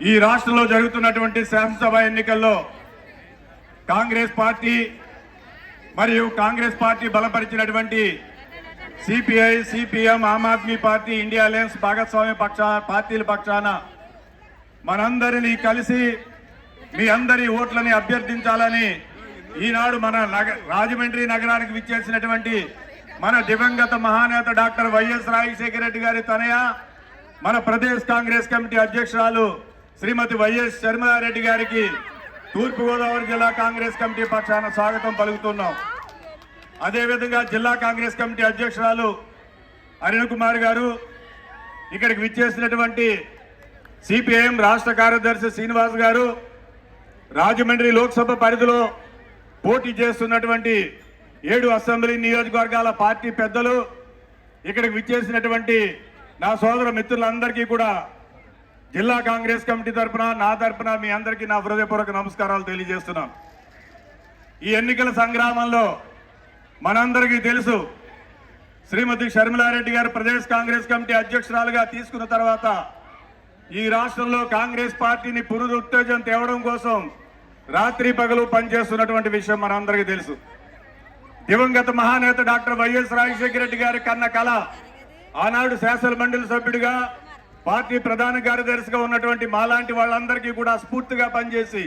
ఈ రాష్ట్రంలో జరుగుతున్నటువంటి శాసనసభ ఎన్నికల్లో కాంగ్రెస్ పార్టీ మరియు Congress party బలపరిచినటువంటి CPI CPM Aam Aadmi party India alliance భాగస్వామ్య పక్ష పార్టీల పక్షాన మనందరినీ కలిసి మీ అందరి ఓట్లని అభ్యర్థించాలని ఈనాడు మన నగ రాజమండ్రి నగరానికి విచ్చేసినటువంటి మన దివంగత మహానేత డాక్టర్ వైఎస్ రాజశేఖర రెడ్డి గారి తనయ మన ప్రదేశ్ కాంగ్రెస్ కమిటీ అధ్యక్షురాలు శ్రీమతి వైఎస్ శర్మలారెడ్డి గారికి తూర్పుగోదావరి జిల్లా కాంగ్రెస్ కమిటీ పక్షాన స్వాగతం పలుకుతున్నాం. అదేవిధంగా జిల్లా కాంగ్రెస్ కమిటీ అధ్యక్షురాలు అరుణ్ కుమార్ గారు ఇక్కడికి విచ్చేసినటువంటి సిపిఐఎం రాష్ట్ర కార్యదర్శి శ్రీనివాస్ గారు రాజమండ్రి లోక్సభ పరిధిలో పోటీ చేస్తున్నటువంటి ఏడు అసెంబ్లీ నియోజకవర్గాల పార్టీ పెద్దలు ఇక్కడికి విచ్చేసినటువంటి నా సోదర మిత్రులందరికీ కూడా జిల్లా కాంగ్రెస్ కమిటీ తరఫున నా తరపున మీ అందరికీ నా హృదయపూర్వక నమస్కారాలు తెలియజేస్తున్నాను ఈ ఎన్నికల సంగ్రామంలో మనందరికీ తెలుసు శ్రీమతి షర్మిలారెడ్డి గారు ప్రదేశ్ కాంగ్రెస్ కమిటీ అధ్యక్షురాలుగా తీసుకున్న తర్వాత ఈ రాష్ట్రంలో కాంగ్రెస్ పార్టీని పునరుత్తేజం తేవడం కోసం రాత్రి పగలు పనిచేస్తున్నటువంటి విషయం మనందరికీ తెలుసు. దివంగత మహానేత డాక్టర్ వైఎస్ రాజశేఖర రెడ్డి గారి కన్న కళ ఆనాడు శాసన మండలి సభ్యుడిగా పార్టీ ప్రధాన కార్యదర్శిగా ఉన్నటువంటి మాలాంటి వాళ్ళందరికీ కూడా స్ఫూర్తిగా పనిచేసి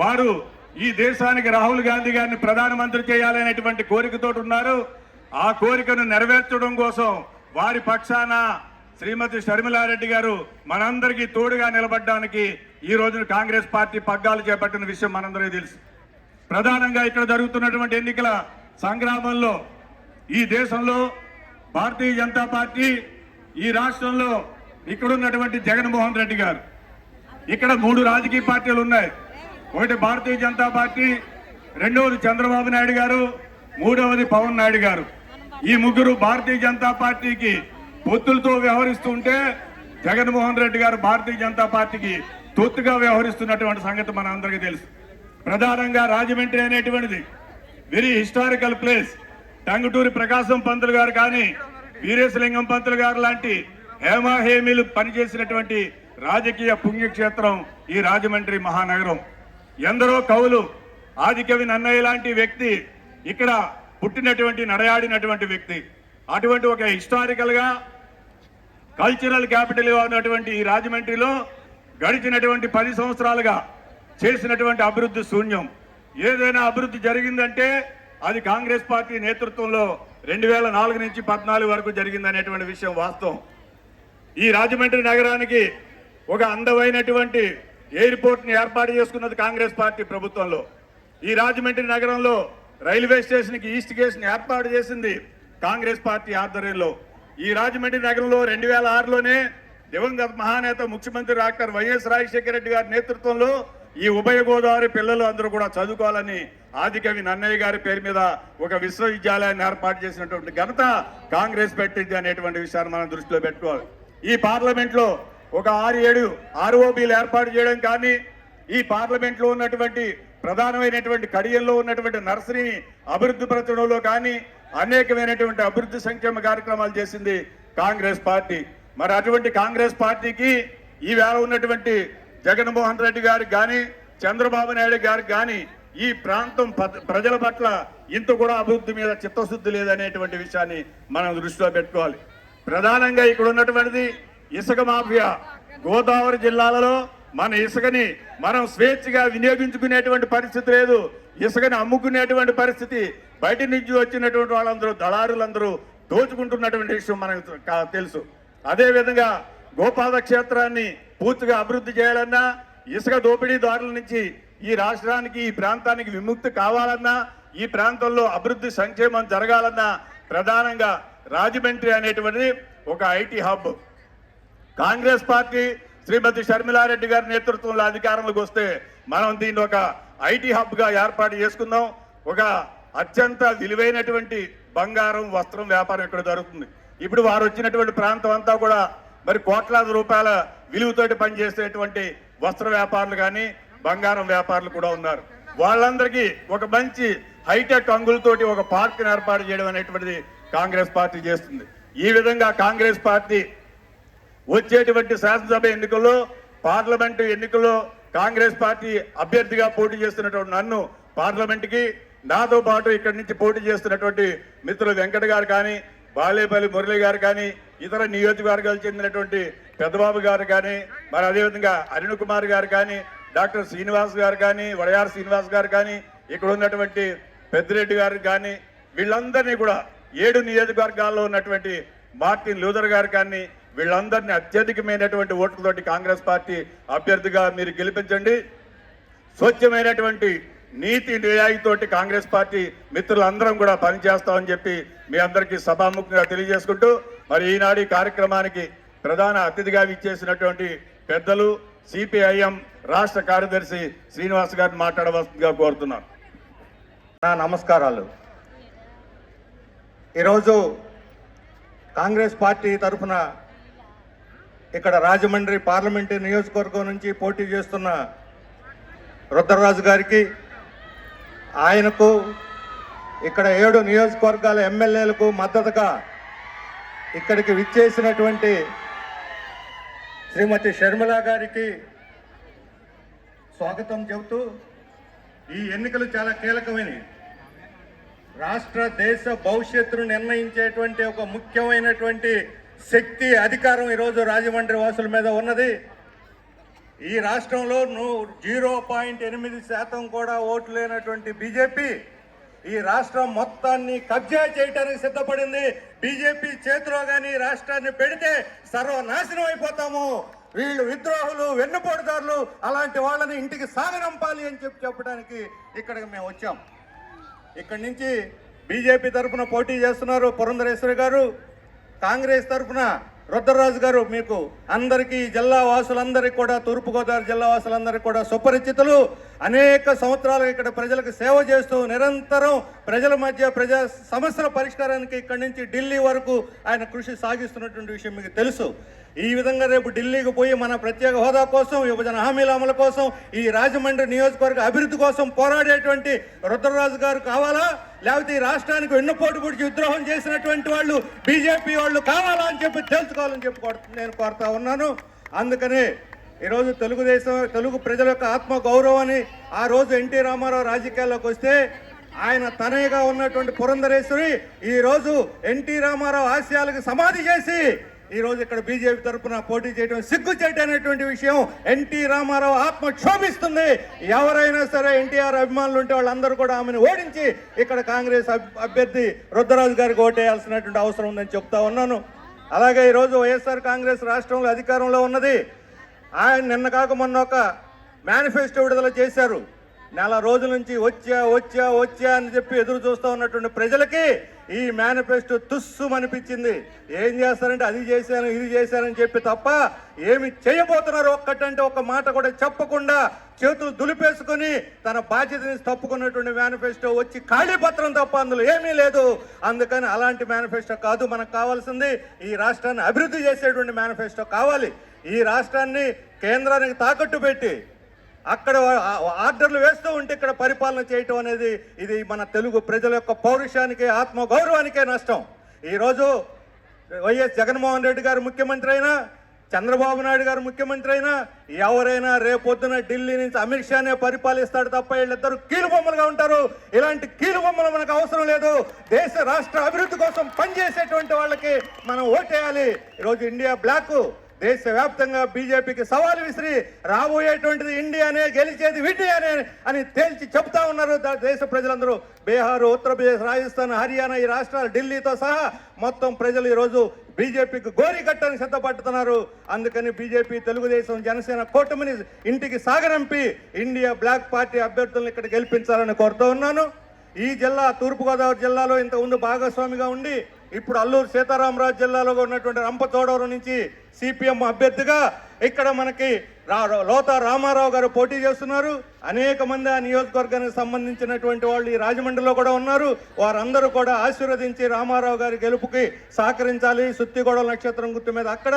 వారు ఈ దేశానికి రాహుల్ గాంధీ గారిని ప్రధానమంత్రి చేయాలనేటువంటి కోరికతో ఉన్నారు. ఆ కోరికను నెరవేర్చడం కోసం వారి పక్షాన శ్రీమతి షర్మిలారెడ్డి గారు మనందరికీ తోడుగా నిలబడడానికి ఈ రోజున కాంగ్రెస్ పార్టీ పగ్గాలు చేపట్టిన విషయం మనందరికీ తెలుసు. ప్రధానంగా ఇక్కడ జరుగుతున్నటువంటి ఎన్నికల సంగ్రామంలో ఈ దేశంలో భారతీయ జనతా పార్టీ ఈ రాష్ట్రంలో ఇక్కడున్నటువంటి జగన్మోహన్ రెడ్డి గారు. ఇక్కడ మూడు రాజకీయ పార్టీలు ఉన్నాయి. ఒకటి భారతీయ జనతా పార్టీ రెండవది చంద్రబాబు నాయుడు గారు మూడవది పవన్ నాయుడు గారు. ఈ ముగ్గురు భారతీయ జనతా పార్టీకి పొత్తులతో వ్యవహరిస్తూ ఉంటే జగన్మోహన్ రెడ్డి గారు భారతీయ జనతా పార్టీకి తొత్తుగా వ్యవహరిస్తున్నటువంటి సంగతి మన అందరికీ తెలుసు. ప్రధానంగా రాజమండ్రి అనేటువంటిది very historical place. Tanguturi Prakasam Pantulu గారు కానీ వీరేశలింగం పంతులు గారు లాంటి హేమాహేమీలు పనిచేసినటువంటి రాజకీయ పుణ్యక్షేత్రం ఈ రాజమండ్రి మహానగరం. ఎందరో కవులు ఆదికవి నన్నయ్య లాంటి వ్యక్తి ఇక్కడ పుట్టినటువంటి నడయాడినటువంటి వ్యక్తి. అటువంటి ఒక హిస్టారికల్గా కల్చరల్ క్యాపిటల్ ఉన్నటువంటి ఈ రాజమండ్రిలో గడిచినటువంటి పది సంవత్సరాలుగా చేసినటువంటి అభివృద్ధి శూన్యం. ఏదైనా అభివృద్ధి జరిగిందంటే అది కాంగ్రెస్ పార్టీ నేతృత్వంలో రెండు వేల నాలుగు నుంచి పద్నాలుగు వరకు జరిగిందనేటువంటి విషయం వాస్తవం. ఈ రాజమండ్రి నగరానికి ఒక అందమైనటువంటి ఎయిర్పోర్ట్ని ఏర్పాటు చేసుకున్నది కాంగ్రెస్ పార్టీ ప్రభుత్వంలో. ఈ రాజమండ్రి నగరంలో రైల్వే స్టేషన్కి ఈస్ట్ గేట్స్ని ఏర్పాటు చేసింది కాంగ్రెస్ పార్టీ ఆధ్వర్యంలో. ఈ రాజమండ్రి నగరంలో రెండు వేల ఆరులోనే దివంగత మహానేత ముఖ్యమంత్రి డాక్టర్ వైఎస్ రాజశేఖర రెడ్డి గారి నేతృత్వంలో ఈ ఉభయ గోదావరి పిల్లలు అందరూ కూడా చదువుకోవాలని ఆదికవి నన్నయ్య గారి పేరు మీద ఒక విశ్వవిద్యాలయాన్ని ఏర్పాటు చేసినటువంటి ఘనత కాంగ్రెస్ పెట్టింది అనేటువంటి విషయాన్ని మనం దృష్టిలో పెట్టుకోవాలి. ఈ పార్లమెంట్లో ఒక ఆరు ఏడు ఆర్ఓబీలు ఏర్పాటు చేయడం కానీ ఈ పార్లమెంట్లో ఉన్నటువంటి ప్రధానమైనటువంటి కడియల్లో ఉన్నటువంటి నర్సరీని అభివృద్ధి పరచడంలో కానీ అనేకమైనటువంటి అభివృద్ధి సంక్షేమ కార్యక్రమాలు చేసింది కాంగ్రెస్ పార్టీ. మరి అటువంటి కాంగ్రెస్ పార్టీకి ఈ వేళ ఉన్నటువంటి జగన్మోహన్ రెడ్డి గారికి కానీ చంద్రబాబు నాయుడు గారికి కానీ ఈ ప్రాంతం ప్రజల పట్ల ఇంత కూడా అభివృద్ధి మీద చిత్తశుద్ధి లేదనేటువంటి విషయాన్ని మనం దృష్టిలో పెట్టుకోవాలి. ప్రధానంగా ఇక్కడ ఉన్నటువంటిది ఇసుక మాఫియా. గోదావరి జిల్లాలలో మన ఇసుకని మనం స్వేచ్ఛగా వినియోగించుకునేటువంటి పరిస్థితి లేదు. ఇసుకని అమ్ముకునేటువంటి పరిస్థితి బయట నుంచి వచ్చినటువంటి వాళ్ళందరూ దళారులందరూ దోచుకుంటున్నటువంటి విషయం మనకు తెలుసు. అదేవిధంగా గోపాద గోపాల క్షేత్రాన్ని పూర్తిగా అభివృద్ధి చేయాలన్నా ఇసుక దోపిడీదారుల నుంచి ఈ రాష్ట్రానికి ఈ ప్రాంతానికి విముక్తి కావాలన్నా ఈ ప్రాంతంలో అభివృద్ధి సంక్షేమం జరగాలన్నా ప్రధానంగా రాజమండ్రి అనేటువంటిది ఒక IT hub. Congress party Srimathi Sharmila Reddy garu నేతృత్వంలో అధికారంలోకి వస్తే మనం దీన్ని ఒక ఐటీ హబ్గా ఏర్పాటు చేసుకుందాం. ఒక అత్యంత విలువైనటువంటి బంగారం వస్త్రం వ్యాపారం ఇక్కడ జరుగుతుంది. ఇప్పుడు వారు వచ్చినటువంటి ప్రాంతం అంతా కూడా మరి కోట్లాది రూపాయల విలువతోటి పనిచేసేటువంటి వస్త్ర వ్యాపారులు కానీ బంగారం వ్యాపారులు కూడా ఉన్నారు. వాళ్ళందరికీ ఒక మంచి హైటెక్ అంగులతోటి ఒక పార్క్ ఏర్పాటు చేయడం అనేటువంటిది కాంగ్రెస్ పార్టీ చేస్తుంది. ఈ విధంగా కాంగ్రెస్ పార్టీ వచ్చేటువంటి శాసనసభ ఎన్నికల్లో పార్లమెంటు ఎన్నికల్లో కాంగ్రెస్ పార్టీ అభ్యర్థిగా పోటీ చేస్తున్నటువంటి నన్ను పార్లమెంట్కి నాతో పాటు ఇక్కడి నుంచి పోటీ చేస్తున్నటువంటి మిత్రులు వెంకట గారు కానీ బాలేపల్లి మురళి గారు కానీ ఇతర నియోజకవర్గాలు చెందినటువంటి పెద్దబాబు గారు కానీ మరి అదేవిధంగా అరుణ్ కుమార్ గారు కానీ డాక్టర్ శ్రీనివాస్ గారు కానీ వడయార్ శ్రీనివాస్ గారు కానీ ఇక్కడ ఉన్నటువంటి పెద్దిరెడ్డి గారు కానీ వీళ్ళందరినీ కూడా ఏడు నియోజకవర్గాల్లో ఉన్నటువంటి మార్టిన్ లూథర్ గారు కానీ వీళ్ళందరినీ అత్యధికమైనటువంటి ఓట్లతోటి కాంగ్రెస్ పార్టీ అభ్యర్థిగా మీరు గెలిపించండి. స్వచ్ఛమైనటువంటి నీతి నియాయితోటి కాంగ్రెస్ పార్టీ మిత్రులందరం కూడా పనిచేస్తామని చెప్పి మీ అందరికీ సభాముఖంగా తెలియజేసుకుంటూ మరి ఈనాడు కార్యక్రమానికి ప్రధాన అతిథిగా ఇచ్చేసినటువంటి పెద్దలు సిపిఐఎం రాష్ట్ర కార్యదర్శి శ్రీనివాస్ గారిని మాట్లాడవలసిందిగా కోరుతున్నాను. నా నమస్కారాలు. ఈరోజు కాంగ్రెస్ పార్టీ తరఫున ఇక్కడ రాజమండ్రి పార్లమెంటు నియోజకవర్గం నుంచి పోటీ చేస్తున్న రుద్రరాజు గారికి ఆయనకు ఇక్కడ ఏడు నియోజకవర్గాల ఎమ్మెల్యేలకు మద్దతుగా ఇక్కడికి విచ్చేసినటువంటి శ్రీమతి షర్మిల గారికి స్వాగతం చెబుతూ ఈ ఎన్నికలు చాలా కీలకమైనవి. రాష్ట్ర దేశ భవిష్యత్తును నిర్ణయించేటువంటి ఒక ముఖ్యమైనటువంటి శక్తి అధికారం ఈరోజు రాజమండ్రి వాసుల మీద ఉన్నది. ఈ రాష్ట్రంలో జీరో పాయింట్ ఎనిమిది శాతం కూడా ఓట్లు లేనటువంటి బీజేపీ ఈ రాష్ట్రం మొత్తాన్ని కబ్జా చేయడానికి సిద్ధపడింది. బీజేపీ చేతిలో కానీ రాష్ట్రాన్ని పెడితే సర్వనాశనం అయిపోతాము. వీళ్ళు విద్రోహులు వెన్నుపోటుదారులు అలాంటి వాళ్ళని ఇంటికి సాగనంపాలి అని చెప్పి చెప్పడానికి ఇక్కడికి మేము వచ్చాం. ఇక్కడి నుంచి బీజేపీ తరఫున పోటీ చేస్తున్నారు పురంధరేశ్వరి గారు. కాంగ్రెస్ తరఫున రుద్రరాజు గారు మీకు అందరికీ జిల్లా వాసులందరికీ కూడా తూర్పుగోదావరి జిల్లా వాసులందరికీ కూడా సుపరిచితులు. అనేక సంవత్సరాలు ఇక్కడ ప్రజలకు సేవ చేస్తూ నిరంతరం ప్రజల మధ్య ప్రజా సమస్యల పరిష్కారానికి ఇక్కడి నుంచి ఢిల్లీ వరకు ఆయన కృషి సాగిస్తున్నటువంటి విషయం మీకు తెలుసు. ఈ విధంగా రేపు ఢిల్లీకి పోయి మన ప్రత్యేక హోదా కోసం విభజన హామీల అమలు కోసం ఈ రాజమండ్రి నియోజకవర్గ అభివృద్ధి కోసం పోరాడేటువంటి రుద్రరాజు గారు కావాలా? లేకపోతే ఈ రాష్ట్రానికి వెన్నుపోటు పొడిచి విద్రోహం చేసినటువంటి వాళ్ళు బీజేపీ వాళ్ళు కావాలా అని చెప్పి తెలుసుకోవాలని చెప్పి నేను కోరుతా ఉన్నాను. అందుకనే ఈరోజు తెలుగుదేశం తెలుగు ప్రజల యొక్క ఆత్మ గౌరవాన్ని ఆ రోజు ఎన్టీ రామారావు రాజకీయాల్లోకి వస్తే ఆయన తనయగా ఉన్నటువంటి పురంధరేశ్వరి ఈ రోజు ఎన్టీ రామారావు ఆశయాలకు సమాధి చేసి ఈరోజు ఇక్కడ బీజేపీ తరఫున పోటీ చేయడం సిగ్గు అనేటువంటి విషయం ఎన్టీ రామారావు ఆత్మ క్షోభిస్తుంది. ఎవరైనా సరే ఎన్టీఆర్ అభిమానులు ఉంటే వాళ్ళందరూ కూడా ఆమెను ఓడించి ఇక్కడ కాంగ్రెస్ అభ్యర్థి రుద్రరాజు గారికి ఓటేయాల్సినటువంటి అవసరం ఉందని చెప్తా ఉన్నాను. అలాగే ఈరోజు వైఎస్ఆర్ కాంగ్రెస్ రాష్ట్రంలో అధికారంలో ఉన్నది. ఆయన నిన్న కాక మొన్న ఒక మేనిఫెస్టో విడుదల చేశారు. నెల రోజుల నుంచి వచ్చా వచ్చా వచ్చా అని చెప్పి ఎదురు చూస్తూ ఉన్నటువంటి ప్రజలకి ఈ మేనిఫెస్టో తుస్సు అనిపించింది ఏం చేస్తారంటే అది చేశాను ఇది చేశానని చెప్పి తప్ప ఏమి చేయబోతున్నారు ఒక్కటంటే ఒక మాట కూడా చెప్పకుండా చేతులు దులిపేసుకొని తన బాధ్యతని తప్పుకున్నటువంటి మేనిఫెస్టో వచ్చి ఖాళీ పత్రం తప్ప అందులో ఏమీ లేదు. అందుకని అలాంటి మేనిఫెస్టో కాదు మనకు కావాల్సింది ఈ రాష్ట్రాన్ని అభివృద్ధి చేసేటువంటి మేనిఫెస్టో కావాలి. ఈ రాష్ట్రాన్ని కేంద్రానికి తాకట్టు పెట్టి అక్కడ ఆర్డర్లు వేస్తూ ఉంటే ఇక్కడ పరిపాలన చేయటం అనేది ఇది మన తెలుగు ప్రజల యొక్క పౌరుషానికి ఆత్మ గౌరవానికే నష్టం. ఈరోజు వైఎస్ జగన్మోహన్ రెడ్డి గారు ముఖ్యమంత్రి అయినా చంద్రబాబు నాయుడు గారు ముఖ్యమంత్రి అయినా ఎవరైనా రేపొద్దున ఢిల్లీ నుంచి అమిత్ షానే పరిపాలిస్తాడు తప్ప వీళ్ళిద్దరు కీలుబొమ్మలుగా ఉంటారు. ఇలాంటి కీలుబొమ్మలు మనకు అవసరం లేదు. దేశ రాష్ట్ర అభివృద్ధి కోసం పనిచేసేటువంటి వాళ్ళకి మనం ఓటేయాలి. ఈరోజు ఇండియా బ్లాక్. దేశవ్యాప్తంగా బీజేపీకి సవాలు విసిరి రాబోయేటువంటిది ఇండియానే గెలిచేది ఇండియానే అని తేల్చి చెప్తా ఉన్నారు దా- దేశ ప్రజలందరూ. బీహార్ ఉత్తరప్రదేశ్ రాజస్థాన్ హర్యానా ఈ రాష్ట్రాలు ఢిల్లీతో సహా మొత్తం ప్రజలు ఈరోజు బీజేపీకి గోరి కట్టని సిద్ధపడుతున్నారు అందుకని బీజేపీ తెలుగుదేశం జనసేన కూటమిని ఇంటికి సాగరంపి ఇండియా బ్లాక్ పార్టీ అభ్యర్థులను ఇక్కడ గెలిపించాలని కోరుతూ ఉన్నాను. ఈ జిల్లా తూర్పుగోదావరి జిల్లాలో ఇంతకుముందు భాగస్వామిగా ఉండి ఇప్పుడు అల్లూరు సీతారామరాజు జిల్లాలో ఉన్నటువంటి రంపచోడవరం నుంచి సిపిఎం అభ్యర్థిగా ఇక్కడ మనకి లోత రామారావు గారు పోటీ చేస్తున్నారు. అనేక మంది ఆ నియోజకవర్గానికి సంబంధించినటువంటి వాళ్ళు ఈ రాజమండ్రిలో కూడా ఉన్నారు. వారందరూ కూడా ఆశీర్వదించి రామారావు గారి గెలుపుకి సహకరించాలి. సుత్తిగొడవ నక్షత్రం గుర్తు మీద అక్కడ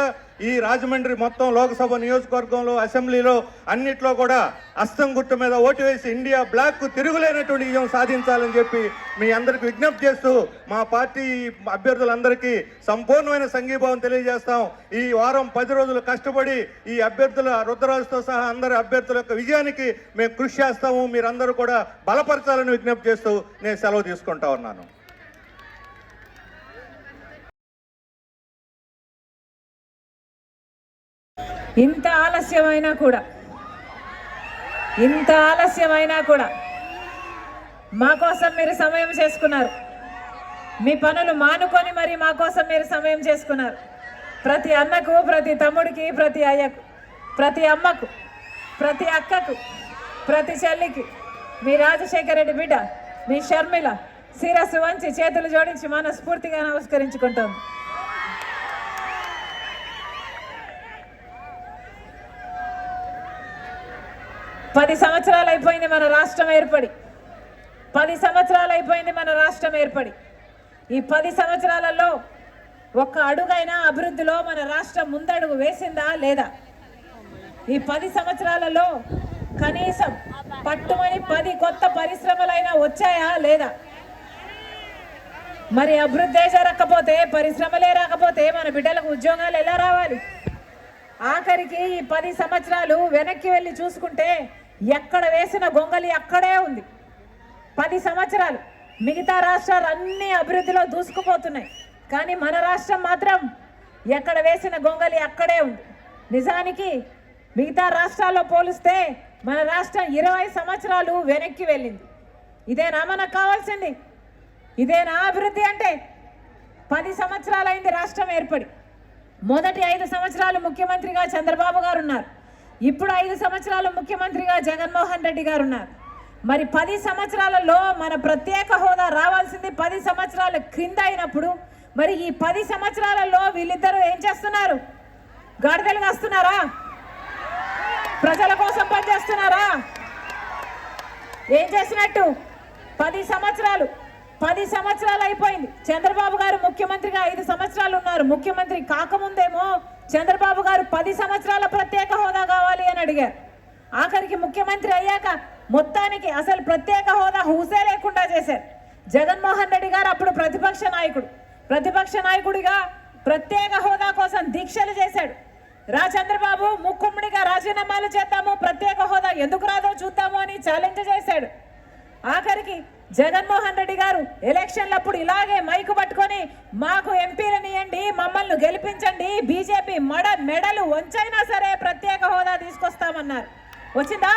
ఈ రాజమండ్రి మొత్తం లోక్సభ నియోజకవర్గంలో అసెంబ్లీలో అన్నిట్లో కూడా అస్తం గుర్తు మీద ఓటు వేసి ఇండియా బ్లాక్ తిరుగులేనటువంటి విజయం సాధించాలని చెప్పి మీ అందరికి విజ్ఞప్తి చేస్తూ మా పార్టీ అభ్యర్థులందరికీ సంపూర్ణమైన సంఘీభావం తెలియజేస్తాం. ఈ వారం పది రోజులు కష్టపడి ఈ అభ్యర్థుల రుద్రరాజుతో సహా అందరి అభ్యర్థుల యొక్క విజయానికి మేము కృషి చేస్తాము. మీరందరూ కూడా బలపరచాలని విజ్ఞప్తి చేస్తూ నేను సెలవు తీసుకుంటా ఉన్నాను. ఇంత ఆలస్యమైనా కూడా ఇంత ఆలస్యమైనా కూడా మా కోసం మీరు సమయం చేసుకున్నారు. మీ పనులు మానుకొని మరి మా కోసం మీరు సమయం చేసుకున్నారు. ప్రతి అన్నకు ప్రతి తమ్ముడికి ప్రతి అయ్యకు. ప్రతి అమ్మకు ప్రతి అక్కకు ప్రతి చెల్లికి మీ రాజశేఖర రెడ్డి బిడ్డ మీ షర్మిల శిరస్సు వంచి చేతులు జోడించి మనస్ఫూర్తిగా నమస్కరించుకుంటాం. పది సంవత్సరాలు అయిపోయింది మన రాష్ట్రం ఏర్పడి. పది సంవత్సరాలు అయిపోయింది మన రాష్ట్రం ఏర్పడి. ఈ పది సంవత్సరాలలో ఒక్క అడుగైనా అభివృద్ధిలో మన రాష్ట్రం ముందడుగు వేసిందా లేదా? ఈ పది సంవత్సరాలలో కనీసం పట్టుమని పది కొత్త పరిశ్రమలైనా వచ్చాయా లేదా? మరి అభివృద్ధి జరగకపోతే పరిశ్రమలే రాకపోతే మన బిడ్డలకు ఉద్యోగాలు ఎలా రావాలి? ఆఖరికి ఈ పది సంవత్సరాలు వెనక్కి వెళ్ళి చూసుకుంటే ఎక్కడ వేసిన గొంగలి అక్కడే ఉంది. పది సంవత్సరాలు మిగతా రాష్ట్రాలు అన్ని అభివృద్ధిలో దూసుకుపోతున్నాయి. కానీ మన రాష్ట్రం మాత్రం ఎక్కడ వేసిన గొంగలి అక్కడే ఉంది. నిజానికి మిగతా రాష్ట్రాల్లో పోలిస్తే మన రాష్ట్రం ఇరవై సంవత్సరాలు వెనక్కి వెళ్ళింది. ఇదేనా మనకు కావాల్సింది? ఇదేనా అభివృద్ధి అంటే? పది సంవత్సరాలైంది రాష్ట్రం ఏర్పడి. మొదటి ఐదు సంవత్సరాలు ముఖ్యమంత్రిగా చంద్రబాబు గారు ఉన్నారు. ఇప్పుడు ఐదు సంవత్సరాలు ముఖ్యమంత్రిగా జగన్మోహన్ రెడ్డి గారు ఉన్నారు. మరి పది సంవత్సరాలలో మన ప్రత్యేక హోదా రావాల్సింది పది సంవత్సరాల క్రింద అయినప్పుడు మరి ఈ పది సంవత్సరాలలో వీళ్ళిద్దరూ ఏం చేస్తున్నారు? గాడిదలు వస్తున్నారా? ప్రజల కోసం పనిచేస్తున్నారా? ఏం చేసినట్టు పది సంవత్సరాలు పది సంవత్సరాలు అయిపోయింది. చంద్రబాబు గారు ముఖ్యమంత్రిగా ఐదు సంవత్సరాలు ఉన్నారు. ముఖ్యమంత్రి కాకముందేమో చంద్రబాబు గారు పది సంవత్సరాల ప్రత్యేక హోదా కావాలి అని అడిగారు. ఆఖరికి ముఖ్యమంత్రి అయ్యాక మొత్తానికి అసలు ప్రత్యేక హోదా హూసే లేకుండా చేశారు. జగన్మోహన్ రెడ్డి గారు అప్పుడు ప్రతిపక్ష నాయకుడు. ప్రతిపక్ష నాయకుడిగా ప్రత్యేక హోదా కోసం దీక్షలు చేశాడు. రా చంద్రబాబు ముక్కుమ్మడిగా రాజీనామాలు చేద్దాము. ప్రత్యేక హోదా ఎందుకు రాదో చూద్దాము అని ఛాలెంజ్ చేశాడు. ఆఖరికి జగన్మోహన్ రెడ్డి గారు ఎలక్షన్లప్పుడు ఇలాగే మైకు పట్టుకొని మాకు ఎంపీలని ఇవ్వండి మమ్మల్ని గెలిపించండి బీజేపీ మడ మెడలు వంచైనా సరే ప్రత్యేక హోదా తీసుకొస్తామన్నారు. వచ్చిందా?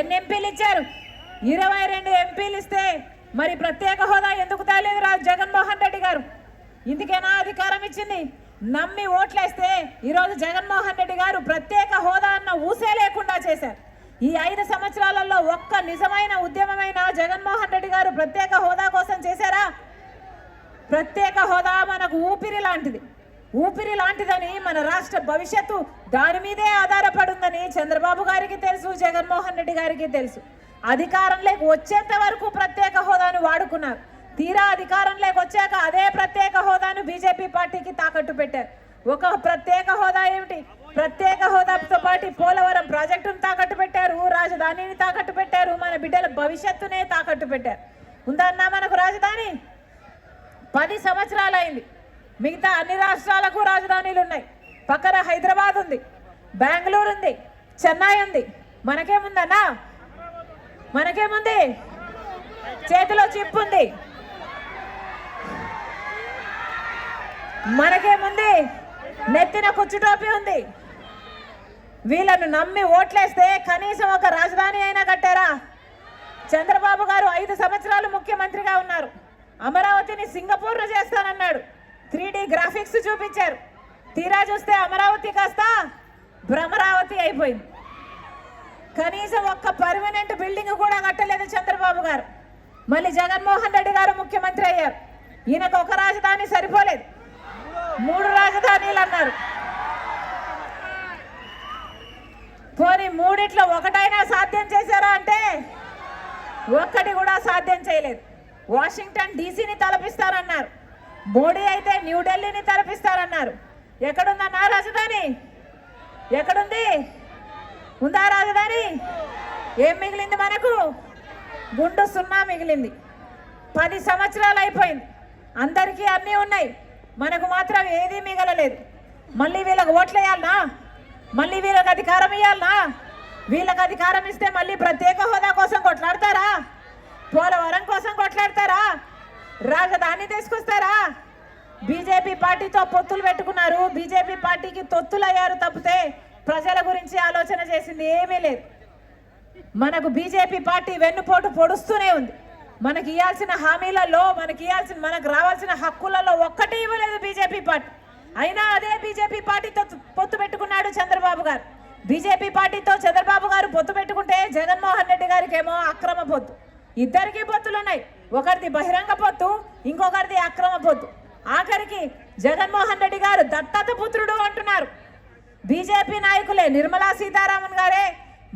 ఎన్ని ఎంపీలు ఇచ్చారు? ఇరవై రెండు ఎంపీలు ఇస్తే మరి ప్రత్యేక హోదా ఎందుకు తేలేదు రా జగన్మోహన్ రెడ్డి గారు? ఇందుకేనా అధికారం ఇచ్చింది? నమ్మి ఓట్లేస్తే ఈరోజు జగన్మోహన్ రెడ్డి గారు ప్రత్యేక హోదా అన్న ఊసే లేకుండా చేశారు. ఈ ఐదు సంవత్సరాలలో ఒక్క నిజమైన ఉద్యమమైన జగన్మోహన్ రెడ్డి గారు ప్రత్యేక హోదా కోసం చేశారా? ప్రత్యేక హోదా మనకు ఊపిరి లాంటిది. ఊపిరి లాంటిదని మన రాష్ట్ర భవిష్యత్తు దాని మీదే ఆధారపడుందని చంద్రబాబు గారికి తెలుసు జగన్మోహన్ రెడ్డి గారికి తెలుసు. అధికారంలోకి వచ్చేంత వరకు ప్రత్యేక హోదాను వాడుకున్నారు. తీరా అధికారంలోకి వచ్చాక అదే ప్రత్యేక హోదాను బీజేపీ పార్టీకి తాకట్టు పెట్టారు. ఒక ప్రత్యేక హోదా ఏమిటి? ప్రత్యేక హోదాతో పాటు పోలవరం ప్రాజెక్టును తాకట్టు పెట్టారు రాజధానిని తాకట్టు పెట్టారు మన బిడ్డల భవిష్యత్తునే తాకట్టు పెట్టారు. ఉందన్నా మనకు రాజధాని? పది సంవత్సరాలు అయింది మిగతా అన్ని రాష్ట్రాలకు రాజధానిలు ఉన్నాయి. పక్కన హైదరాబాద్ ఉంది బెంగళూరు ఉంది చెన్నై ఉంది. మనకేముందన్నా? మనకేముంది? చేతిలో చిప్ ఉంది. మనకేముంది నెత్తిన కుచ్చుటోపి ఉంది. వీళ్ళను నమ్మి ఓట్లేస్తే కనీసం ఒక రాజధాని అయినా కట్టారా? చంద్రబాబు గారు ఐదు సంవత్సరాలు ముఖ్యమంత్రిగా ఉన్నారు. అమరావతిని సింగపూర్లో చేస్తానన్నాడు. త్రీ గ్రాఫిక్స్ చూపించారు. తీరా చూస్తే అమరావతి కాస్త భ్రమరావతి అయిపోయింది. కనీసం ఒక్క పర్మనెంట్ బిల్డింగ్ కూడా కట్టలేదు చంద్రబాబు గారు. మళ్ళీ జగన్మోహన్ రెడ్డి గారు ముఖ్యమంత్రి అయ్యారు. ఈయనకు ఒక రాజధాని సరిపోలేదు. మూడు రాజధానీలు అన్నారు. పోనీ మూడిట్లో ఒకటైనా సాధ్యం చేశారా అంటే ఒక్కటి కూడా సాధ్యం చేయలేదు. వాషింగ్టన్ డీసీని తలపిస్తారన్నారు. మోడీ అయితే న్యూఢిల్లీని తలపిస్తారన్నారు. ఎక్కడుందన్నా రాజధాని? ఎక్కడుంది? ఉందా రాజధాని? ఏం మిగిలింది మనకు? గుండు సున్నా మిగిలింది. పది సంవత్సరాలు అయిపోయింది. అందరికీ అన్నీ ఉన్నాయి. మనకు మాత్రం ఏదీ మిగలలేదు. మళ్ళీ వీళ్ళకి ఓట్లేయాలనా మళ్ళీ వీళ్ళకి అధికారం ఇవ్వాలనా వీళ్ళకి అధికారం ఇస్తే మళ్ళీ ప్రత్యేక హోదా కోసం కొట్లాడతారా? పోలవరం కోసం కొట్లాడతారా? రాజధాని తీసుకొస్తారా? బీజేపీ పార్టీతో పొత్తులు పెట్టుకున్నారు. బీజేపీ పార్టీకి తొత్తులు అయ్యారు తప్పితే ప్రజల గురించి ఆలోచన చేసింది ఏమీ లేదు. మనకు బీజేపీ పార్టీ వెన్నుపోటు పొడుస్తూనే ఉంది. మనకి ఇవ్వాల్సిన హామీలలో మనకి ఇవ్వాల్సిన మనకు రావాల్సిన హక్కులలో ఒక్కటి ఇవ్వలేదు బీజేపీ పార్టీ. అయినా అదే బీజేపీ పార్టీతో పొత్తు పెట్టుకున్నాడు చంద్రబాబు గారు. బీజేపీ పార్టీతో చంద్రబాబు గారు పొత్తు పెట్టుకుంటే జగన్మోహన్ రెడ్డి గారికి ఏమో అక్రమ పొత్తు. ఇద్దరికి పొత్తులు ఉన్నాయి ఒకరిది బహిరంగ పొత్తు ఇంకొకరిది అక్రమ పొత్తు. ఆఖరికి జగన్మోహన్ రెడ్డి గారు దత్తత పుత్రుడు అంటున్నారు. బీజేపీ నాయకులే నిర్మలా సీతారామన్ గారే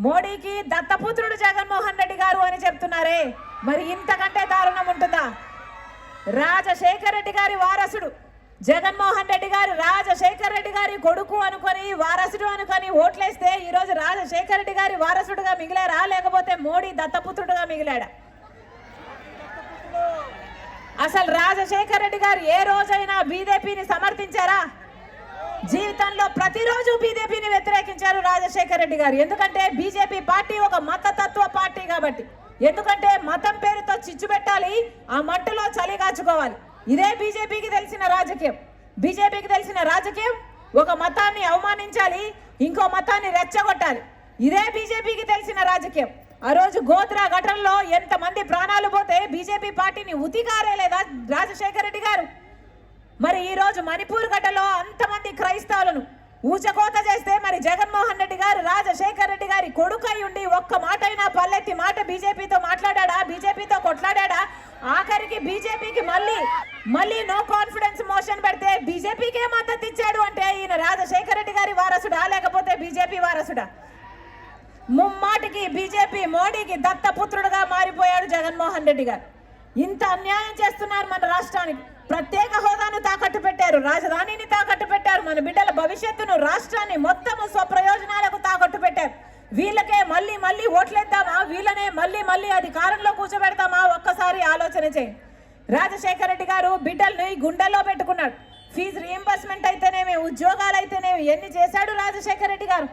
మోడీకి దత్తపుత్రుడు జగన్మోహన్ రెడ్డి గారు అని చెప్తున్నారే. మరి ఇంతకంటే దారుణం ఉంటుందా? రాజశేఖర రెడ్డి గారి వారసుడు జగన్మోహన్ రెడ్డి గారు రాజశేఖర రెడ్డి గారి కొడుకు అనుకొని వారసుడు అనుకొని ఓట్లేస్తే ఈరోజు రాజశేఖర రెడ్డి గారి వారసుడుగా మిగిలారా? లేకపోతే మోడీ దత్తపుత్రుడుగా మిగిలాడా? అసలు రాజశేఖర రెడ్డి గారు ఏ రోజైనా బీజేపీని సమర్థించారా? జీవితంలో ప్రతిరోజు బీజేపీని వ్యతిరేకించారు రాజశేఖర రెడ్డి గారు. ఎందుకంటే బీజేపీ పార్టీ ఒక మతతత్వ పార్టీ కాబట్టి. ఎందుకంటే మతం పేరుతో చిచ్చు పెట్టాలి ఆ మట్టులో చలి కాచుకోవాలి. ఇదే బీజేపీకి తెలిసిన రాజకీయం. బీజేపీకి తెలిసిన రాజకీయం ఒక మతాన్ని అవమానించాలి ఇంకో మతాన్ని రెచ్చగొట్టాలి. ఇదే బీజేపీకి తెలిసిన రాజకీయం. ఆ రోజు గోత్రా ఘటనలో ఎంతమంది ప్రాణాలు పోతే బీజేపీ పార్టీని ఉతికారేలేదా రాజశేఖర రెడ్డి గారు? మరి ఈరోజు మణిపూర్ గడ్డలో అంతమంది క్రైస్తవులను ఊచకోత చేస్తే మరి జగన్మోహన్ రెడ్డి గారు రాజశేఖర్ రెడ్డి గారి కొడుకై ఉండి ఒక్క మాట అయినా పల్లెత్తి మాట బీజేపీతో మాట్లాడా బీజేపీతో కొట్లాడా ఆఖరికి బీజేపీకి మళ్ళీ మళ్ళీ నో కాన్ఫిడెన్స్ మోషన్ పెడితే బీజేపీకే మద్దతు ఇచ్చాడు అంటే ఈయన రాజశేఖర్ రెడ్డి గారి వారసుడా? లేకపోతే బీజేపీ వారసుడా? ముమ్మాటికి బీజేపీ మోడీకి దత్తపుత్రుడుగా మారిపోయాడు జగన్మోహన్ రెడ్డి గారు. ఇంత అన్యాయం చేస్తున్నారు మన రాష్ట్రానికి. ప్రత్యేక హోదాను తాకట్టు పెట్టారు రాజధానిని తాకట్టు పెట్టారు మన బిడ్డల భవిష్యత్తును రాష్ట్రాన్ని మొత్తము స్వప్రయోజనాలకు తాకట్టు పెట్టారు. వీళ్ళకే మళ్ళీ మళ్ళీ ఓట్లేద్దామా? వీళ్ళనే మళ్ళీ మళ్ళీ అధికారంలో కూర్చోబెడతామా? ఒక్కసారి ఆలోచన చేయండి. రాజశేఖర రెడ్డి గారు బిడ్డల్ని గుండెల్లో పెట్టుకున్నాడు. ఫీజు రీఎంబర్స్మెంట్ అయితేనేమి ఉద్యోగాలు అయితేనేమి ఎన్ని చేశాడు రాజశేఖర రెడ్డి గారు?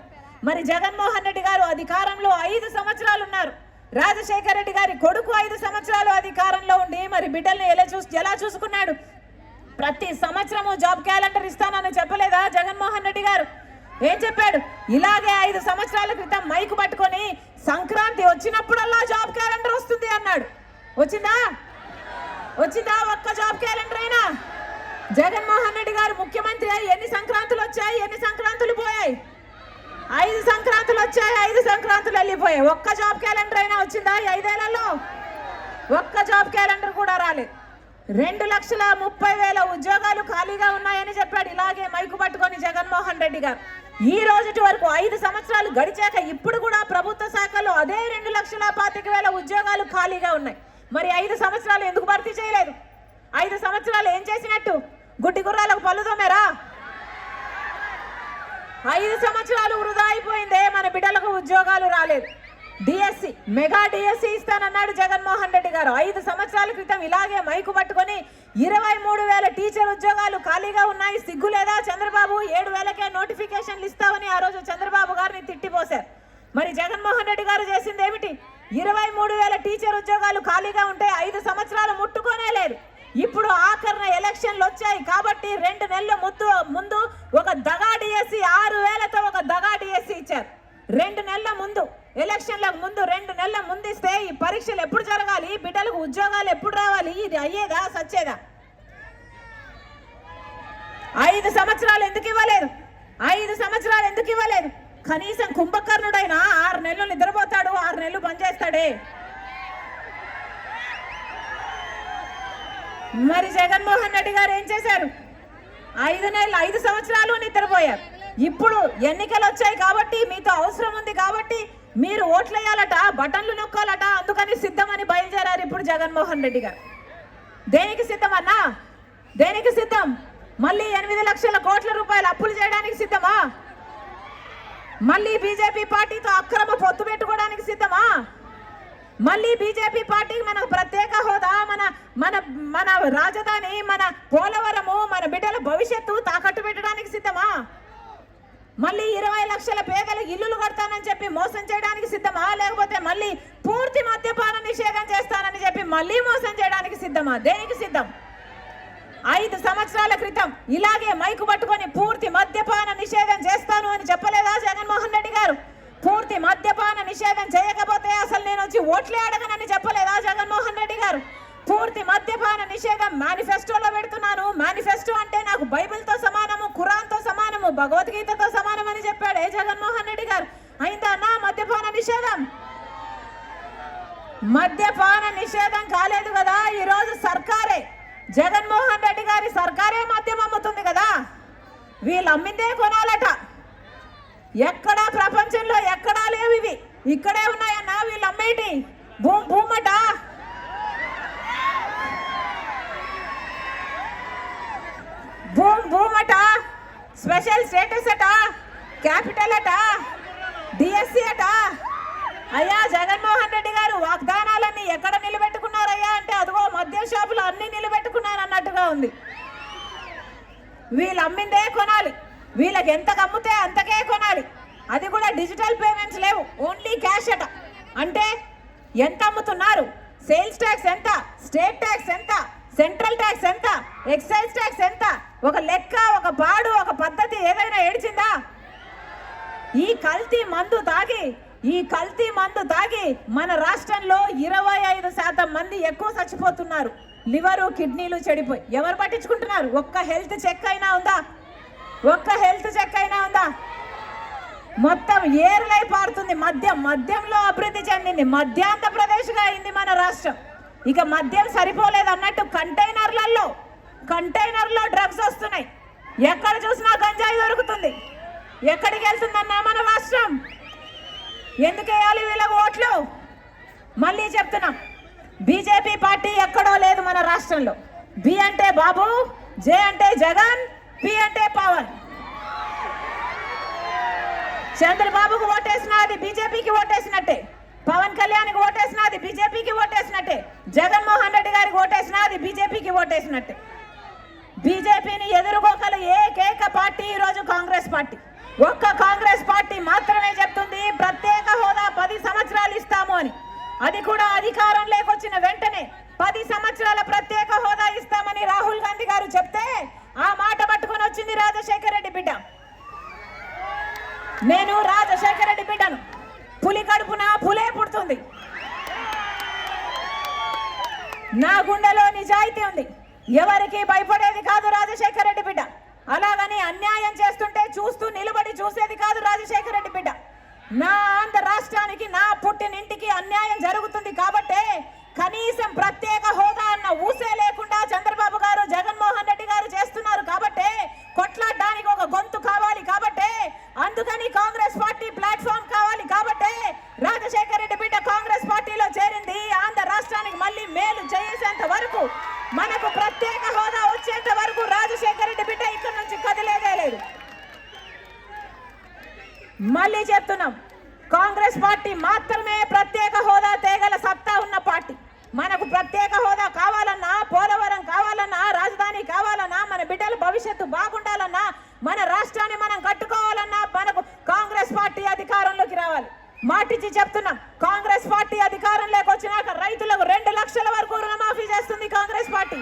మరి జగన్మోహన్ రెడ్డి గారు అధికారంలో ఐదు సంవత్సరాలు ఉన్నారు రాజశేఖర రెడ్డి గారి కొడుకు ఐదు సంవత్సరాలు అధికారంలో ఉండి మరి బిడ్డల్ని ఎలా చూ ఎలా చూసుకున్నాడు? ప్రతి సంవత్సరము జాబ్ క్యాలెండర్ ఇస్తానని చెప్పలేదా జగన్మోహన్ రెడ్డి గారు? ఏం చెప్పాడు? ఇలాగే ఐదు సంవత్సరాల క్రితం మైకు పట్టుకొని సంక్రాంతి వచ్చినప్పుడల్లా జాబ్ క్యాలెండర్ వస్తుంది అన్నాడు. వచ్చిందా? వచ్చిందా ఒక్క జాబ్ క్యాలెండర్ అయినా? జగన్మోహన్ రెడ్డి గారు ముఖ్యమంత్రి అయి ఎన్ని సంక్రాంతులు వచ్చాయి? ఎన్ని సంక్రాంతులు పోయాయి? ఐదు సంక్రాంతులు వచ్చాయి ఐదు సంక్రాంతులు వెళ్ళిపోయాయి. ఒక్క జాబ్ క్యాలెండర్ అయినా వచ్చిందా ఈ ఐదేళ్ళలో? ఒక్క జాబ్ క్యాలెండర్ కూడా రాలేదు. రెండు లక్షల ముప్పై వేల ఉద్యోగాలు ఖాళీగా ఉన్నాయని చెప్పాడు. ఇలాగే మైకు పట్టుకొని జగన్మోహన్ రెడ్డి గారు. ఈ రోజుటి వరకు ఐదు సంవత్సరాలు గడిచాక ఇప్పుడు కూడా ప్రభుత్వ శాఖలో అదే రెండు లక్షల పాతిక వేల ఉద్యోగాలు ఖాళీగా ఉన్నాయి. మరి ఐదు సంవత్సరాలు ఎందుకు భర్తీ చేయలేదు? ఐదు సంవత్సరాలు ఏం చేసినట్టు? గుడ్డి గుర్రాలకు పళ్ళు తోమేరా? ఐదు సంవత్సరాలు వృధా అయిపోయిందే మన బిడ్డలకు ఉద్యోగాలు రాలేదు. డిఎస్సి మెగా డిఎస్సి ఇస్తానన్నాడు జగన్మోహన్ రెడ్డి గారు. ఐదు సంవత్సరాల క్రితం ఇలాగే మైకు పట్టుకొని ఇరవై మూడు వేల టీచర్ ఉద్యోగాలు ఖాళీగా ఉన్నాయి సిగ్గు లేదా చంద్రబాబు? ఏడు వేలకే నోటిఫికేషన్లు ఇస్తామని ఆ రోజు చంద్రబాబు గారిని తిట్టిపోశారు. మరి జగన్మోహన్ రెడ్డి గారు చేసింది ఏమిటి ఇరవై మూడు వేల టీచర్ ఉద్యోగాలు ఖాళీగా ఉంటే ఐదు సంవత్సరాలు ముట్టుకోనే లేదు. ఇప్పుడు ఆఖరణ ఎలక్షన్లు వచ్చాయి కాబట్టి రెండు నెలల ముందు ముందు ఒక దగా డిఎస్సి ఆరు వేలతో ఒక దగా డిఎస్సి ఇచ్చారు. రెండు నెలల ముందు ఎలక్షన్లకు ముందు రెండు నెలల ముందు ఇస్తే ఈ పరీక్షలు ఎప్పుడు జరగాలి? బిడ్డలకు ఉద్యోగాలు ఎప్పుడు రావాలి? ఇది అయ్యేదా సచ్చేదా? ఐదు సంవత్సరాలు ఎందుకు ఇవ్వలేదు? ఐదు సంవత్సరాలు ఎందుకు ఇవ్వలేదు? కనీసం కుంభకర్ణుడైనా ఆరు నెలలు నిద్రపోతాడు ఆరు నెలలు పనిచేస్తాడే. మరి జగన్మోహన్ రెడ్డి గారు ఏం చేశారు? ఐదు నెలలు ఐదు సంవత్సరాలు నిద్రపోయారు. ఇప్పుడు ఎన్నికలు వచ్చాయి కాబట్టి మీతో అవసరం ఉంది కాబట్టి మీరు ఓట్లేయాలట బటన్లు నొక్కాలట అందుకని సిద్ధమని బయలుదేరారు ఇప్పుడు జగన్మోహన్ రెడ్డి గారు. దేనికి సిద్ధం అన్నా? దేనికి సిద్ధం? మళ్ళీ ఎనిమిది లక్షల కోట్ల రూపాయలు అప్పులు చేయడానికి సిద్ధమా? మళ్ళీ బీజేపీ పార్టీతో అక్రమ పొత్తు పెట్టుకోవడానికి సిద్ధమా? మళ్ళీ బీజేపీ పార్టీకి మనకు ప్రత్యేక హోదా మన మన రాజధాని మన పోలవరము మన బిడ్డల భవిష్యత్తు తాకట్టు పెట్టడానికి సిద్ధమా? మళ్ళీ ఇరవై లక్షల పేదలు ఇల్లులు కడతానని చెప్పి మోసం చేయడానికి సిద్ధమా? లేకపోతే మళ్ళీ పూర్తి మద్యపాన నిషేధం చేస్తానని చెప్పి మళ్ళీ మోసం చేయడానికి సిద్ధమా? దేనికి సిద్ధం? ఐదు సంవత్సరాల క్రితం ఇలాగే మైకు పట్టుకొని పూర్తి మద్యపాన నిషేధం చేస్తాను అని చెప్పలేదా జగన్మోహన్ రెడ్డి గారు? పూర్తి మద్యపాన నిషేధం చేయకపోతే అసలు నేను వచ్చి ఓట్లే అడగనని చెప్పలేదా జగన్మోహన్ రెడ్డి గారు? పూర్తి మద్యపాన నిషేధం మేనిఫెస్టోలో పెడుతున్నాను. మేనిఫెస్టో అంటే నాకు బైబిల్తో సమానము ఖురాన్తో సమానము భగవద్గీతతో సమానం అని చెప్పాడు ఏ జగన్మోహన్ రెడ్డి గారు. అయిందా నా మద్యపాన నిషేధం? మద్యపాన నిషేధం కాలేదు కదా ఈరోజు సర్కారే. జగన్మోహన్ రెడ్డి గారి సర్కారే మద్యం అమ్ముతుంది కదా. వీళ్ళు అమ్మిందే కొనాలట. ఎక్కడా ప్రపంచంలో ఎక్కడా లేవు ఇవి. ఇక్కడే ఉన్నాయన్నా వీళ్ళు అమ్మేటి? భూమ్ భూమట? భూమ్ భూమట స్పెషల్ స్టేటస్ అట క్యాపిటల్ అట డిఎస్సి అట. అయ్యా జగన్మోహన్ రెడ్డి గారు వాగ్దానాలన్నీ ఎక్కడ నిలబెట్టుకున్నారయ్యా అంటే అదిగో మద్యం షాపులు అన్నీ నిలబెట్టుకున్నాను అన్నట్టుగా ఉంది. వీళ్ళు అమ్మిందే కొనాలి. వీళ్ళకి ఎంత అమ్ముతే అంతకే కొనాలి. అది కూడా డిజిటల్ పేమెంట్స్ లేవు. ఓన్లీ క్యాష్ అట. అంటే ఎంత అమ్ముతున్నారు? సేల్స్ ట్యాక్స్ ఎంత? స్టేట్ ట్యాక్స్ ఎంత? సెంట్రల్ ట్యాక్స్ ఎంత? ఎక్సైజ్ ట్యాక్స్ ఎంత? ఒక లెక్క ఒక పాడు ఒక పద్ధతి ఏదైనా ఏడ్చిందా? ఈ కల్తీ మందు తాగి ఈ కల్తీ మందు తాగి మన రాష్ట్రంలో ఇరవై ఐదు శాతం మంది ఎక్కువ చచ్చిపోతున్నారు. లివరు కిడ్నీలు చెడిపోయి. ఎవరు పట్టించుకుంటున్నారు? ఒక్క హెల్త్ చెక్ అయినా ఉందా? ఒక్క హెల్త్ చెక్ అయినా ఉందా? మొత్తం ఏరులై పారుతుంది. మద్యం మద్యంలో అభివృద్ధి చెందింది. మధ్యాంధ్రప్రదేశ్గా అయింది మన రాష్ట్రం. ఇక మద్యం సరిపోలేదు అన్నట్టు కంటైనర్లలో కంటైనర్లో డ్రగ్స్ వస్తున్నాయి. ఎక్కడ చూసినా గంజాయి దొరుకుతుంది. ఎక్కడికి వెళ్తుందన్నా మన రాష్ట్రం? ఎందుకు వేయాలి వీళ్ళకు ఓట్లు? మళ్ళీ చెప్తున్నాం. బీజేపీ పార్టీ ఎక్కడో లేదు మన రాష్ట్రంలో. బి అంటే బాబు జే అంటే జగన్ పి అంటే పవన్. చంద్రబాబుకు ఓటేసిన అది బీజేపీకి ఓటేసినట్టే. పవన్ కళ్యాణ్కి ఓటేసినా అది బీజేపీకి ఓటేసినట్టే. జగన్మోహన్ రెడ్డి గారికి ఓటేసినా అది బీజేపీకి ఓటేసినట్టే. బీజేపీని ఎదుర్కోగల ఏకైక పార్టీ ఈరోజు కాంగ్రెస్ పార్టీ. ఒక్క కాంగ్రెస్ పార్టీ మాత్రమే చెప్తుంది ప్రత్యేక హోదా పది సంవత్సరాలు ఇస్తాము అని. అది కూడా అధికారం లేకొచ్చిన వెంటనే పది సంవత్సరాల ప్రత్యేక హోదా ఇస్తామని రాహుల్ గాంధీ గారు చెప్తే ఆ మాట పట్టుకొని వచ్చింది రాజశేఖర రెడ్డి బిడ్డ. నేను రాజశేఖర రెడ్డి బిడ్డను. పులి కడుపున పులే పుడుతుంది. నా గుండెలో నిజాయితీ ఉంది. ఎవరికి భయపడేది కాదు రాజశేఖర రెడ్డి బిడ్డ. అలాగని అన్యాయం చేస్తుంటే చూస్తూ నిలబడి చూసేది కాదు రాజశేఖర రెడ్డి బిడ్డ. నా ఆంధ్ర రాష్ట్రానికి నా పుట్టినింటికి అన్యాయం జరుగుతుంది కాబట్టే కనీసం ప్రత్యేక హోదా అన్న ఊసే లేకుండా చంద్రబాబు గారు జగన్మోహన్ రెడ్డి గారు చేస్తున్నారు కాబట్టే కొట్లాడడానికి ఒక గొంతు కావాలి కాబట్టి అందుకని కాంగ్రెస్ పార్టీ ప్లాట్ఫామ్ కావాలి కాబట్టి రాజశేఖర రెడ్డి బిడ్డ కాంగ్రెస్ పార్టీ చేరింది ఆంధ్ర రాష్ట్రానికి మళ్ళీ మేలు చేసేంత వరకు మనకు ప్రత్యేక హోదా వచ్చేంత వరకు రాజశేఖర రెడ్డి బిడ్డ ఇక్కడ నుంచి కదిలేదే లేదు మళ్ళీ చెప్తున్నాం కాంగ్రెస్ పార్టీ మాత్రమే ప్రత్యేక హోదా తేగల సత్తా ఉన్న పార్టీ మనకు ప్రత్యేక హోదా కావాలన్నా పోలవరం కావాలన్నా రాజధాని కావాలన్నా మన బిడ్డల భవిష్యత్తు బాగుండాలన్నా మన రాష్ట్రాన్ని మనం కట్టుకోవాలన్నా మనకు కాంగ్రెస్ పార్టీ అధికారంలోకి రావాలి మాటిచ్చి చెప్తున్నాం కాంగ్రెస్ పార్టీ అధికారంలోకి వచ్చినాక రైతులకు రెండు లక్షల వరకు రుణమాఫీ చేస్తుంది కాంగ్రెస్ పార్టీ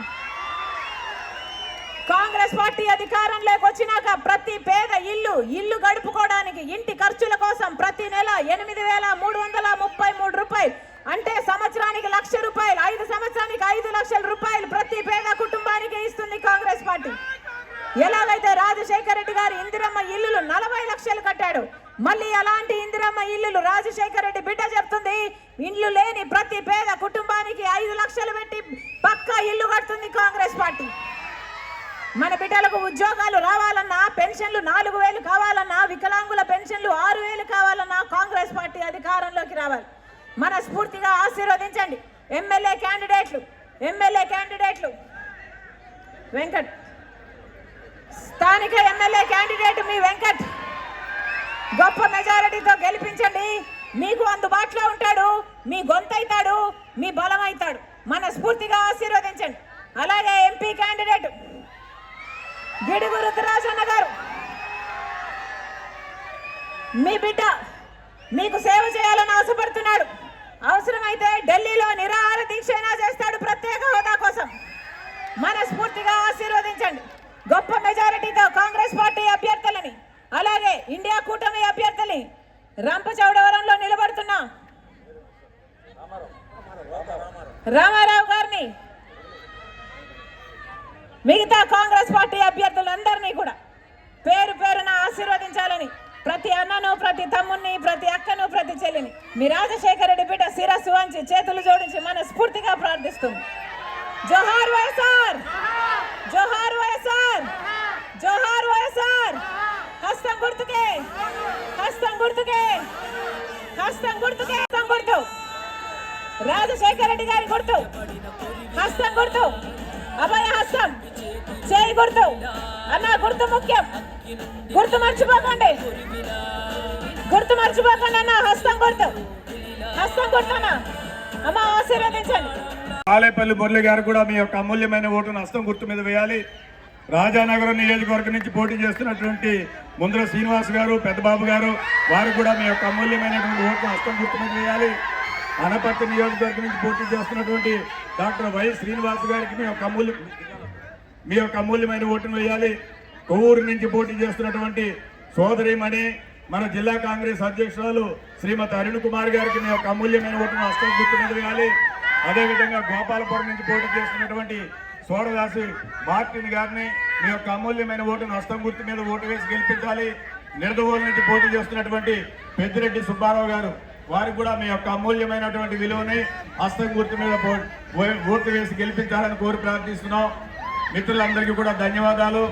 కాంగ్రెస్ పార్టీ అధికారంలోకి వచ్చినాక ప్రతి పేద ఇల్లు ఇల్లు గడుపుకోవడానికి ఇంటి ఖర్చుల కోసం ప్రతి నెల ఎనిమిది వేల మూడు వందల ముప్పై మూడు రూపాయలు అంటే సంవత్సరానికి లక్ష రూపాయలు ఐదు సంవత్సరానికి ఐదు లక్షల రూపాయలు ప్రతి పేద కుటుంబానికి ఇస్తుంది కాంగ్రెస్ పార్టీ ఎలాగైతే రాజశేఖర రెడ్డి గారు ఇందిరమ్మ ఇల్లులు నలభై లక్షలు కట్టాడు మళ్ళీ అలాంటి ఇందిరమ్మ ఇల్లులు రాజశేఖర రెడ్డి బిడ్డ చెప్తుంది ఇల్లు లేని ప్రతి పేద కుటుంబానికి ఐదు లక్షలు పెట్టి పక్కా ఇల్లు కడుతుంది కాంగ్రెస్ పార్టీ. మన బిడ్డలకు ఉద్యోగాలు రావాలన్నా పెన్షన్లు నాలుగు వేలు కావాలన్నా వికలాంగుల పెన్షన్లు ఆరు వేలు కావాలన్నా కాంగ్రెస్ పార్టీ అధికారంలోకి రావాలి. మన స్ఫూర్తిగా ఆశీర్వదించండి. ఎమ్మెల్యే క్యాండిడేట్లు ఎమ్మెల్యే క్యాండిడేట్లు. వెంకట్. స్థానిక ఎమ్మెల్యే క్యాండిడేట్ మీ వెంకట్. గొప్ప మెజారిటీతో గెలిపించండి. మీకు అందుబాటులో ఉంటాడు. మీ గొంతైతాడు. మీ బలం అవుతాడు మనస్ఫూర్తిగా ఆశీర్వదించండి. అలాగే ఎంపీ క్యాండిడేట్ గిడుగు రుద్రరాజన్న గారు. మీ బిడ్డ మీకు సేవ చేయాలని ఆశపడుతున్నారు గుర్తు. అన్న గుర్తు ముఖ్యం. గుర్తు మర్చిపోకండి. గుర్తు మర్చిపోకండి అన్న హస్తం గుర్తు. హస్తం గుర్తు అన్న. అమ్మ ఆశీర్వదించండి. ఆలేపల్లి మురళి గారు కూడా మీ యొక్క అమూల్యమైన ఓటును హస్తం గుర్తు మీద వేయాలి. రాజానగరం నియోజకవర్గం నుంచి పోటీ చేస్తున్నటువంటి ముందర శ్రీనివాస్ గారు పెద్దబాబు గారు వారు కూడా మీ యొక్క అమూల్యమైనటువంటి ఓటును హస్తం గుర్తు మీద వేయాలి. అనపర్తి నియోజకవర్గం నుంచి పోటీ చేస్తున్నటువంటి డాక్టర్ వై శ్రీనివాస్ గారికి మీ యొక్క అమూల్య మీ యొక్క అమూల్యమైన ఓటును వేయాలి. కొవ్వూరు నుంచి పోటీ చేస్తున్నటువంటి సోదరిమణి మన జిల్లా కాంగ్రెస్ అధ్యక్షురాలు శ్రీమతి అరుణ్ కుమార్ గారికి మీ యొక్క అమూల్యమైన ఓటును అస్తం గుర్తు వేయాలి. అదేవిధంగా గోపాలపురం నుంచి పోటీ చేస్తున్నటువంటి సోడదాసి మార్టిన్ గారిని మీ యొక్క అమూల్యమైన ఓటును హస్తం గుర్తు మీద ఓటు వేసి గెలిపించాలి. నిడదవోలు నుంచి పోటీ చేస్తున్నటువంటి పెద్దిరెడ్డి సుబ్బారావు గారు వారికి కూడా మీ యొక్క అమూల్యమైనటువంటి విలువని హస్తం గుర్తు మీద ఓ- ఓటు వేసి గెలిపించాలని కోరి ప్రార్థిస్తున్నాం. మిత్రులందరికీ కూడా ధన్యవాదాలు.